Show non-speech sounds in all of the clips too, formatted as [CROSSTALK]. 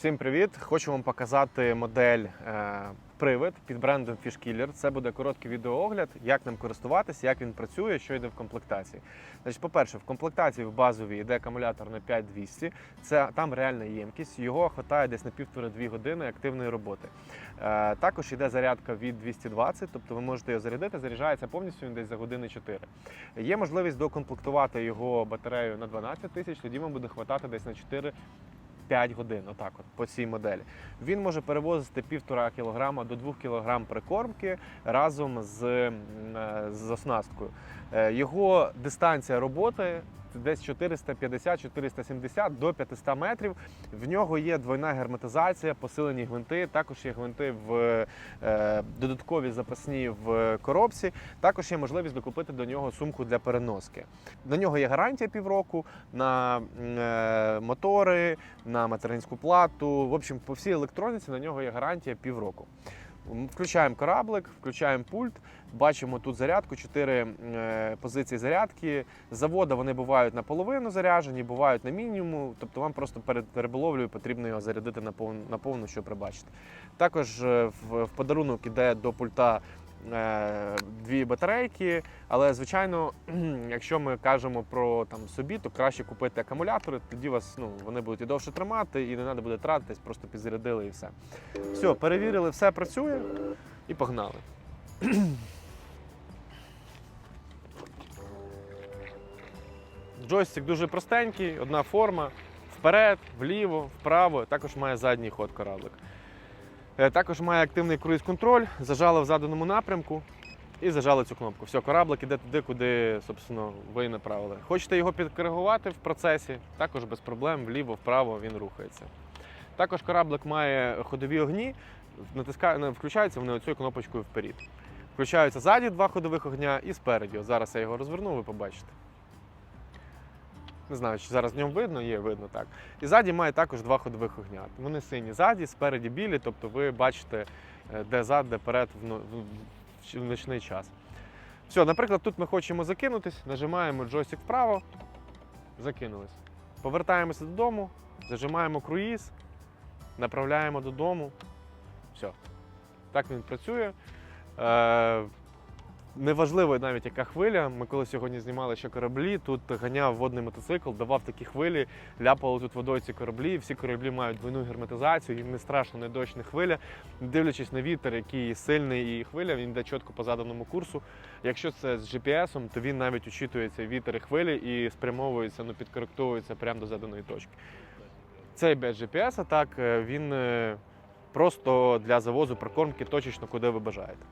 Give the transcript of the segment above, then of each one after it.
Всім привіт! Хочу вам показати модель е, привид під брендом Fishkiller. Це буде короткий відеоогляд, як ним користуватися, як він працює, що йде в комплектації. Значить, по-перше, в комплектації в базовій йде акумулятор на 5200. Це там реальна ємкість. Його хватає десь на півтори-дві години активної роботи. Е, також йде зарядка від 220, тобто ви можете його зарядити. Заряджається повністю він десь за години 4. Є можливість докомплектувати його батарею на 12 тисяч, тоді вам буде хватати десь на 4 5 годин, отак от по цій моделі. Він може перевозити 1,5 кг до 2 кг прикормки разом з, е, з оснасткою. Е, Його дистанція роботи десь 450-470 до 500 метрів. В нього є двойна герметизація, посилені гвинти. Також є гвинти в е, додаткові запасні в коробці. Також є можливість докупити до нього сумку для переноски. На нього є гарантія півроку на е, мотори, на материнську плату. В общем, по всій електроніці на нього є гарантія півроку. Включаємо кораблик, включаємо пульт. Бачимо тут зарядку, 4 позиції зарядки. З заводу вони бувають наполовину заряджені, бувають на мінімум. Тобто вам просто перед переболовлею потрібно його зарядити на повну, щоб прибачити. Також е, в, подарунок іде до пульта е, дві батарейки. Але звичайно, [CLEARS THROAT] якщо ми кажемо про там собі, то краще купити акумулятори. Тоді вас ну вони будуть і довше тримати, і не треба буде тратитись, просто підзарядили і все. Все, перевірили, все працює і погнали. [CLEARS THROAT] Джойстик дуже простенький, одна форма. Вперед, вліво, вправо, також має задній ход кораблик. Е, Також має активний круїз-контроль, зажали в заданому напрямку і зажали цю кнопку. Все, кораблик іде туди, куди собственно, ви направили. Хочете його підкоригувати в процесі, також без проблем, вліво, вправо він рухається. Також кораблик має ходові огні, натиска... не, включаються вони оцією кнопочкою вперед. Включаються ззаді два ходових огня і спереді. Зараз я його розверну, ви побачите. Не знаю, чи зараз в ньому видно, є видно так. І ззаді має також два ходових огня. Вони сині ззаді, спереді білі, тобто ви бачите, е, де зад, де перед в, но- в- в ночний час. Все, наприклад, тут ми хочемо закинутись, нажимаємо джойстик вправо, закинулись. Повертаємося додому, зажимаємо круїз, направляємо додому. Все. Так він працює. Неважливо навіть яка хвиля. Ми коли сьогодні знімали ще кораблі, тут ганяв водний мотоцикл, давав такі хвилі, ляпали тут водою ці кораблі. Всі кораблі мають двойну герметизацію, їм не страшно, не дощ, не хвиля. Дивлячись на вітер, який сильний і хвиля, він йде чітко по заданому курсу. Якщо це з GPS, то він навіть учитується вітер і хвилі і спрямовується, ну підкоректовується прямо до заданої точки. Цей без GPS, так е, він е, просто для завозу прикормки точечно, куди ви бажаєте.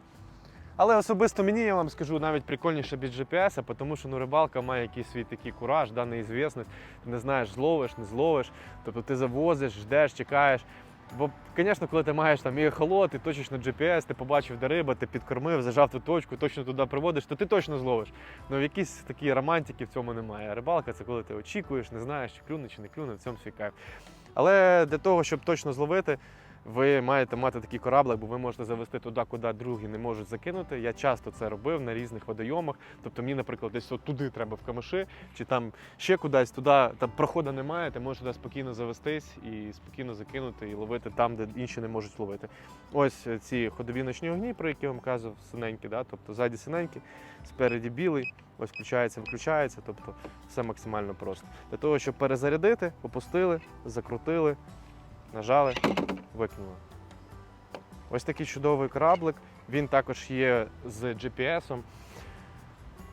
Але особисто мені я вам скажу навіть прикольніше без GPS, тому що ну, рибалка має якийсь свій такий кураж, да, неізвісність. Ти не знаєш, зловиш, не зловиш. Тобто ти завозиш, ждеш, чекаєш. Бо, звісно, коли ти маєш там і ехолот, і точечно GPS, ти побачив, де риба, ти підкормив, зажав ту точку, точно туди приводиш, то ти точно зловиш. Ну якісь такі романтики в цьому немає. Рибалка це коли ти очікуєш, не знаєш, чи клюне, чи не клюне, в цьому свій кайф. Але для того, щоб точно зловити, ви маєте мати такий кораблик, бо ви можете завести туди, куди другі не можуть закинути. Я часто це робив на різних водойомах. Тобто мені, наприклад, десь от туди треба в камиши, чи там ще кудись туди, там проходу немає, ти можеш туди спокійно завестись і спокійно закинути і ловити там, де інші не можуть ловити. Ось е, ці ходові ночні огні, про які я вам казав, синенькі, да? тобто ззаді синенькі, спереді білий, ось включається, виключається, тобто все максимально просто. Для того, щоб перезарядити, опустили, закрутили, нажали, викинули. Ось такий чудовий кораблик. Він також є з GPS.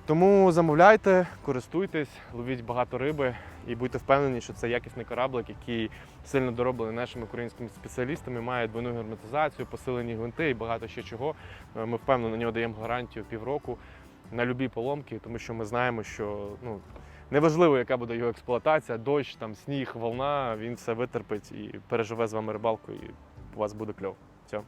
Тому замовляйте, користуйтесь, ловіть багато риби і будьте впевнені, що це якісний кораблик, який сильно дороблений нашими українськими спеціалістами, має двойну герметизацію, посилені гвинти і багато ще чого. Е, Ми впевнено на нього даємо гарантію півроку на любі поломки, тому що ми знаємо, що ну, неважливо, яка буде його експлуатація, дощ, там, сніг, волна, він все витерпить і переживе з вами рибалку, і у вас буде кльов. Все.